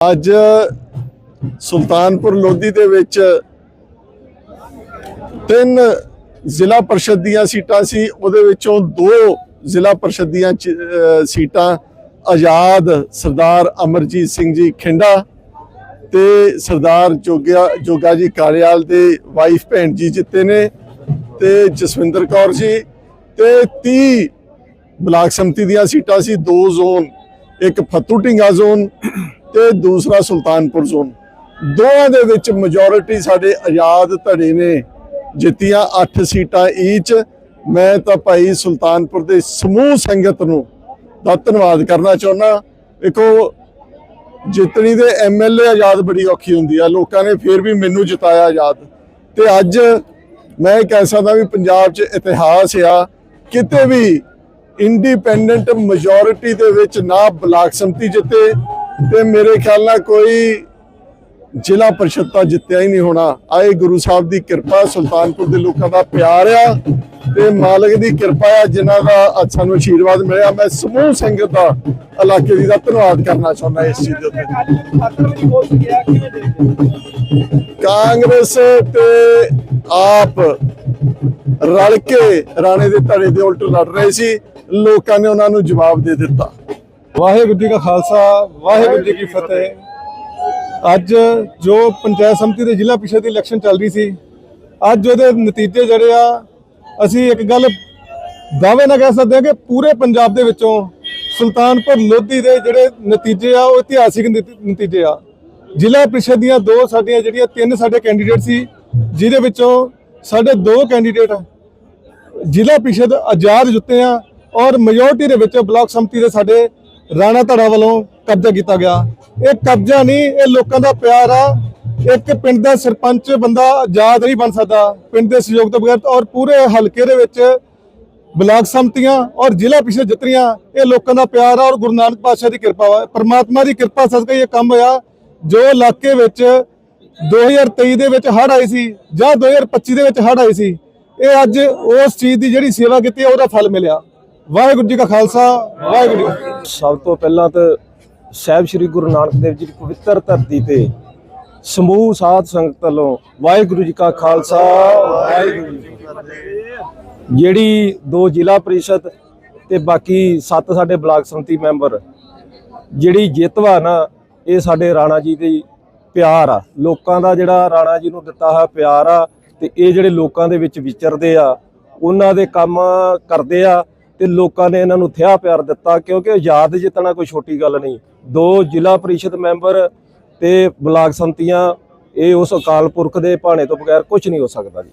ਅੱਜ ਸੁਲਤਾਨਪੁਰ ਲੋਧੀ ਦੇ ਵਿੱਚ ਤਿੰਨ ਜ਼ਿਲ੍ਹਾ ਪਰਿਸ਼ਦ ਦੀਆਂ ਸੀਟਾਂ ਸੀ, ਉਹਦੇ ਵਿੱਚੋਂ ਦੋ ਜ਼ਿਲ੍ਹਾ ਪਰਿਸ਼ਦ ਦੀਆਂ ਸੀਟਾਂ ਆਜ਼ਾਦ ਸਰਦਾਰ ਅਮਰਜੀਤ ਸਿੰਘ ਜੀ ਖਿੰਡਾ ਤੇ ਸਰਦਾਰ ਜੋਗਿਆ, ਜੋਗਾ ਜੀ ਕਾਰਿਆਲ ਦੇ ਵਾਈਫ ਭੈਣ ਜੀ ਜਿੱਤੇ ਨੇ ਤੇ ਜਸਵਿੰਦਰ ਕੌਰ ਜੀ ਤੇ 30 ਬਲਾਕ ਸੰਮਤੀ ਦੀਆਂ ਸੀਟਾਂ ਸੀ, ਦੋ ਜ਼ੋਨ ਇੱਕ ਫੱਤੂ ਢਿੰਗਾ ਜ਼ੋਨ ਤੇ ਦੂਸਰਾ ਸੁਲਤਾਨਪੁਰ ਜ਼ੋਨ। ਦੋਵਾਂ ਦੇ ਵਿੱਚ ਮੈਜੋਰਿਟੀ ਸਾਡੇ ਆਜ਼ਾਦ ਧੜੇ ਨੇ, ਜਿੱਤੀਆਂ 8 ਸੀਟਾਂ ਈਚ ਮੈਂ ਤਾਂ ਭਾਈ ਸੁਲਤਾਨਪੁਰ ਦੇ ਸਮੂਹ ਸੰਗਤ ਨੂੰ ਦਾ ਧੰਨਵਾਦ ਕਰਨਾ ਚਾਹੁੰਦਾ ਦੇਖੋ, ਜਿੱਤਣੀ ਦੇ ਐਮਐਲਏ ਆਜ਼ਾਦ ਬੜੀ ਔਖੀ ਹੁੰਦੀ ਆ। ਲੋਕਾਂ ਨੇ ਫਿਰ ਵੀ ਮੈਨੂੰ ਜਿਤਾਇਆ ਆਜ਼ਾਦ। ਤੇ ਅੱਜ ਮੈਂ ਕਹਿ ਸਕਦਾ ਵੀ ਪੰਜਾਬ 'ਚ ਇਤਿਹਾਸ ਆ। ਕਿਤੇ ਵੀ ਇੰਡੀਪੈਂਡੈਂਟ ਮੈਜੋਰਿਟੀ ਦੇ ਵਿੱਚ ਨਾ ਬਲਾਕ ਸੰਮਤੀ ਜਿੱਤੇ ਤੇ ਮੇਰੇ ਖਿਆਲ ਨਾਲ ਕੋਈ ਜ਼ਿਲ੍ਹਾ ਪਰਿਸ਼ਦ ਤਾਂ ਜਿੱਤਿਆ ਹੀ ਨਹੀਂ ਹੋਣਾ। ਆਏ ਗੁਰੂ ਸਾਹਿਬ ਦੀ ਕਿਰਪਾ, ਸੁਲਤਾਨਪੁਰ ਦੇ ਲੋਕਾਂ ਦਾ ਪਿਆਰ ਆ ਤੇ ਮਾਲਕ ਦੀ ਕਿਰਪਾ ਆ, ਜਿਨ੍ਹਾਂ ਦਾ ਅੱਜ ਸਾਨੂੰ ਆਸ਼ੀਰਵਾਦ ਮਿਲਿਆ। ਮੈਂ ਸਮੂਹ ਸੰਗਤ ਦਾ ਇਲਾਕੇ ਦੀ ਦਾ ਧੰਨਵਾਦ ਕਰਨਾ ਚਾਹੁੰਦਾ ਇਸ ਚੀਜ਼ ਦੇ ਉੱਤੇ। ਕਾਂਗਰਸ ਤੇ ਆਪ ਰਲ ਕੇ ਰਾਣੇ ਦੇ ਧੜੇ ਦੇ ਉਲਟ ਲੜ ਰਹੇ ਸੀ। ਲੋਕਾਂ ਨੇ ਉਹਨਾਂ ਨੂੰ ਜਵਾਬ ਦੇ ਦਿੱਤਾ। ਵਾਹਿਗੁਰੂ ਜੀ ਕਾ ਖਾਲਸਾ, ਵਾਹਿਗੁਰੂ ਜੀ ਕੀ ਫਤਿਹ। ਅੱਜ ਜੋ ਪੰਚਾਇਤ ਸਮਿਤੀ ਦੇ ਜ਼ਿਲ੍ਹਾ ਪ੍ਰੀਸ਼ਦ ਦੀ ਇਲੈਕਸ਼ਨ ਚੱਲ ਰਹੀ ਸੀ, ਅੱਜ ਉਹਦੇ ਨਤੀਜੇ ਜਿਹੜੇ ਆ, ਅਸੀਂ ਇੱਕ ਗੱਲ ਦਾਅਵੇ ਨਾਲ ਕਹਿ ਸਕਦੇ ਹਾਂ ਕਿ ਪੂਰੇ ਪੰਜਾਬ ਦੇ ਵਿੱਚੋਂ ਸੁਲਤਾਨਪੁਰ ਲੋਧੀ ਦੇ ਜਿਹੜੇ ਨਤੀਜੇ ਆ, ਉਹ ਇਤਿਹਾਸਿਕ ਨਤੀ- ਨਤੀਜੇ ਆ। ਜ਼ਿਲ੍ਹਾ ਪ੍ਰੀਸ਼ਦ ਦੀਆਂ ਦੋ ਸਾਡੀਆਂ ਜਿਹੜੀਆਂ ਤਿੰਨ ਸਾਡੇ ਕੈਂਡੀਡੇਟ ਸੀ, ਜਿਹਦੇ ਵਿੱਚੋਂ ਸਾਡੇ ਦੋ ਕੈਂਡੀਡੇਟ ਜ਼ਿਲ੍ਹਾ ਪ੍ਰੀਸ਼ਦ ਆਜ਼ਾਦ ਜੁੱਤੇ ਆ ਔਰ ਮੈਜੋਰਟੀ ਦੇ ਵਿੱਚ ਬਲਾਕ ਸੰਮਤੀ ਦੇ ਸਾਡੇ ਰਾਣਾ ਧੜਾ ਵੱਲੋਂ ਕਬਜ਼ਾ ਕੀਤਾ ਗਿਆ। ਇਹ ਕਬਜ਼ਾ ਨਹੀਂ, ਇਹ ਲੋਕਾਂ ਦਾ ਪਿਆਰ ਆ। ਇੱਕ ਪਿੰਡ ਦਾ ਸਰਪੰਚ ਬੰਦਾ ਆਜ਼ਾਦ ਨਹੀਂ ਬਣ ਸਕਦਾ। ਪਿੰਡ ਦੇ ਸਹਿਯੋਗ ਤੋਂ ਬਗੈਰ ਔਰ ਪੂਰੇ ਹਲਕੇ ਦੇ ਵਿੱਚ ਬਲਾਕ ਸੰਮਤੀਆਂ ਔਰ ਜ਼ਿਲ੍ਹਾ ਪ੍ਰੀਸ਼ਦ ਜਿੱਤਰੀਆਂ, ਇਹ ਲੋਕਾਂ ਦਾ ਪਿਆਰ ਆ ਔਰ ਗੁਰੂ ਨਾਨਕ ਪਾਤਸ਼ਾਹ ਦੀ ਕਿਰਪਾ ਵਾ। ਪਰਮਾਤਮਾ ਦੀ ਕਿਰਪਾ ਸਦਕਾ ਇਹ ਕੰਮ ਹੋਇਆ, ਜੋ ਇਲਾਕੇ ਵਿੱਚ 2023 ਦੇ ਵਿੱਚ ਹੜ੍ਹ ਆਈ ਸੀ ਜਾਂ 2025 ਦੇ ਵਿੱਚ ਹੜ੍ਹ ਆਈ ਸੀ, ਇਹ ਅੱਜ ਉਸ ਚੀਜ਼ ਦੀ ਜਿਹੜੀ ਸੇਵਾ ਕੀਤੀ ਉਹਦਾ ਫਲ ਮਿਲਿਆ। ਵਾਹਿਗੁਰੂ ਜੀ ਕਾ ਖਾਲਸਾ, ਵਾਹਿਗੁਰੂ ਸਭ ਤੋਂ ਪਹਿਲਾਂ ਤਾਂ ਸਾਹਿਬ ਸ੍ਰੀ ਗੁਰੂ ਨਾਨਕ ਦੇਵ ਜੀ ਦੀ ਪਵਿੱਤਰ ਧਰਤੀ ਤੇ ਸਮੂਹ ਸਾਧ ਸੰਗਤ ਵੱਲੋਂ ਵਾਹਿਗੁਰੂ ਜੀ ਕਾ ਖਾਲਸਾ, ਵਾਹਿਗੁਰੂ ਜੀ ਕੀ ਫਤਿਹ। ਜਿਹੜੀ ਦੋ ਜ਼ਿਲ੍ਹਾ ਪ੍ਰੀਸ਼ਦ ਤੇ ਬਾਕੀ ਸੱਤ ਸਾਡੇ ਬਲਾਕ ਸੰਮਤੀ ਮੈਂਬਰ, ਜਿਹੜੀ ਜਿੱਤਵਾ ਨਾ, ਇਹ ਸਾਡੇ ਰਾਣਾ ਜੀ ਦੀ ਪਿਆਰ ਆ। ਲੋਕਾਂ ਦਾ ਜਿਹੜਾ ਰਾਣਾ ਜੀ ਨੂੰ ਦਿੱਤਾ ਹੋਇਆ ਪਿਆਰ ਆ, ਤੇ ਇਹ ਜਿਹੜੇ ਲੋਕਾਂ ਦੇ ਵਿੱਚ ਵਿਚਰਦੇ ਆ, ਉਹਨਾਂ ਦੇ ਕੰਮ ਕਰਦੇ ਆ ਤੇ ਲੋਕਾਂ ਨੇ ਇਹਨਾਂ ਨੂੰ ਥਿਆ ਪਿਆਰ ਦਿੱਤਾ, ਕਿਉਂਕਿ ਆਜ਼ਾਦ ਜਿੱਤਣਾ ਕੋਈ ਛੋਟੀ ਗੱਲ ਨਹੀਂ। ਦੋ ਜ਼ਿਲ੍ਹਾ ਪਰਿਸ਼ਦ ਮੈਂਬਰ ਤੇ ਬਲਾਕ ਸੰਮਤੀਆਂ ਇਹ ਉਸ ਅਕਾਲ ਪੁਰਖ ਦੇ ਭਾਣੇ ਤੋਂ ਬਗੈਰ ਕੁਝ ਨਹੀਂ ਹੋ ਸਕਦਾ ਜੀ।